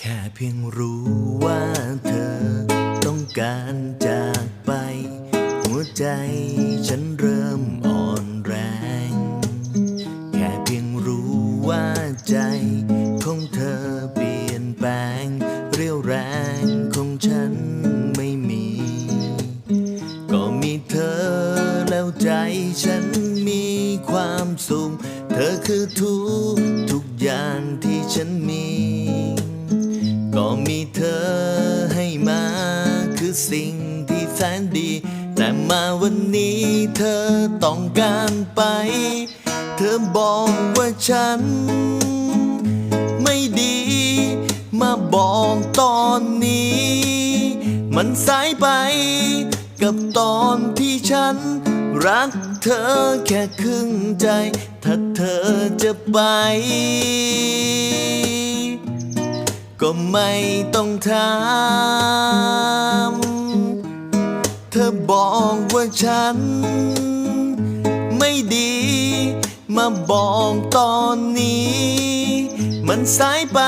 แค่เพียงรู้ว่าเธอต้องการจากไป หัวใจฉันเริ่มอ่อนแรง แค่เพียงรู้ว่าใจของเธอเปลี่ยนแปลง เรียวแรงของฉันไม่มี ก็มีเธอแล้วใจฉันมีความสุข เธอคือทุก นดี แต่มาวันนี้เธอต้องการไป เธอบอกว่าฉัน ไม่ดี มาบอกตอนนี้ มันสายไป กับตอนที่ฉัน รักเธอแค่ครึ่งใจ ถ้าเธอจะไปก็ไม่ต้องถาม ฉัน ไม่ดี มาบอกตอนนี้ มันสายไป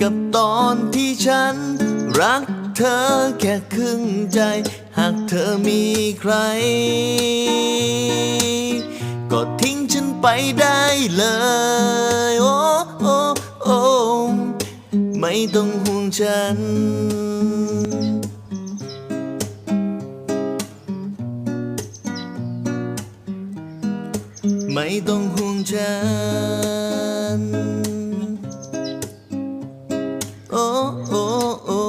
กับตอนที่ฉัน รักเธอแค่ครึ่งใจ หากเธอมีใคร ก็ทิ้งฉันไปได้เลย โอ้โอ้โอ้ไม่ต้องห่วงฉัน ไม่ต้องห่วงฉัน โอ้โอ้โอ้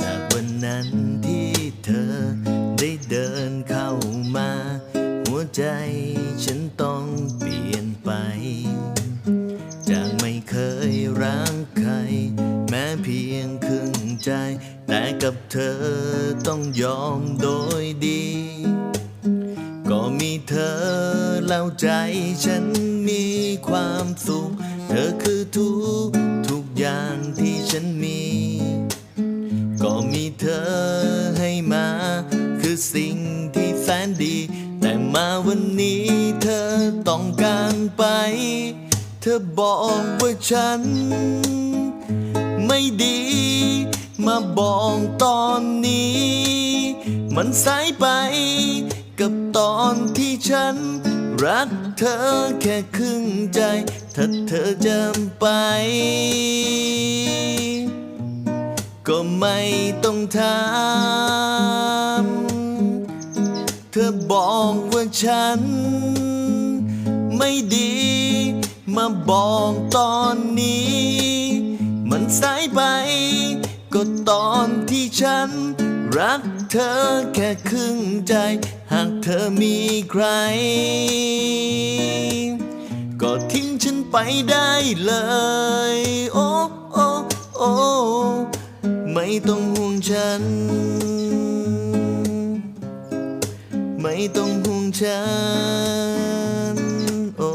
จากวันนั้นที่เธอได้เดินเข้ามา หัวใจฉันต้องเปลี่ยนไป จากไม่เคยรักใคร แม้เพียงครึ่งใจ แต่กับเธอต้องยอมโดยดี มีเธอแล้วใจฉันมีความสุข เธอคือทุกทุกอย่างที่ฉันมี ก็มีเธอให้มา คือสิ่งที่แสนดี แต่มาวันนี้เธอต้องการไป เธอบอกว่าฉัน ไม่ดี มาบอกตอนนี้ มันสายไป กับตอนที่ฉัน รักเธอแค่ครึ่งใจ ถ้าเธอจะไป ก็ไม่ต้องถามเธอบอกว่าฉัน ไม่ดี มาบอกตอนนี้ มันสายไป ก็ตอนที่ฉัน รักเธอแค่ครึ่งใจ หากเธอมีใคร ก็ทิ้งฉันไปได้เลย โอ้โอ้โอ้ไม่ต้องห่วงฉัน ไม่ต้องห่วงฉัน โอ้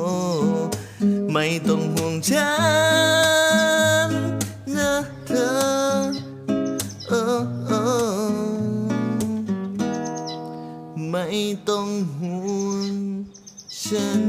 ไม่ต้องห่วงฉัน ไม่ต้องห่วงฉัน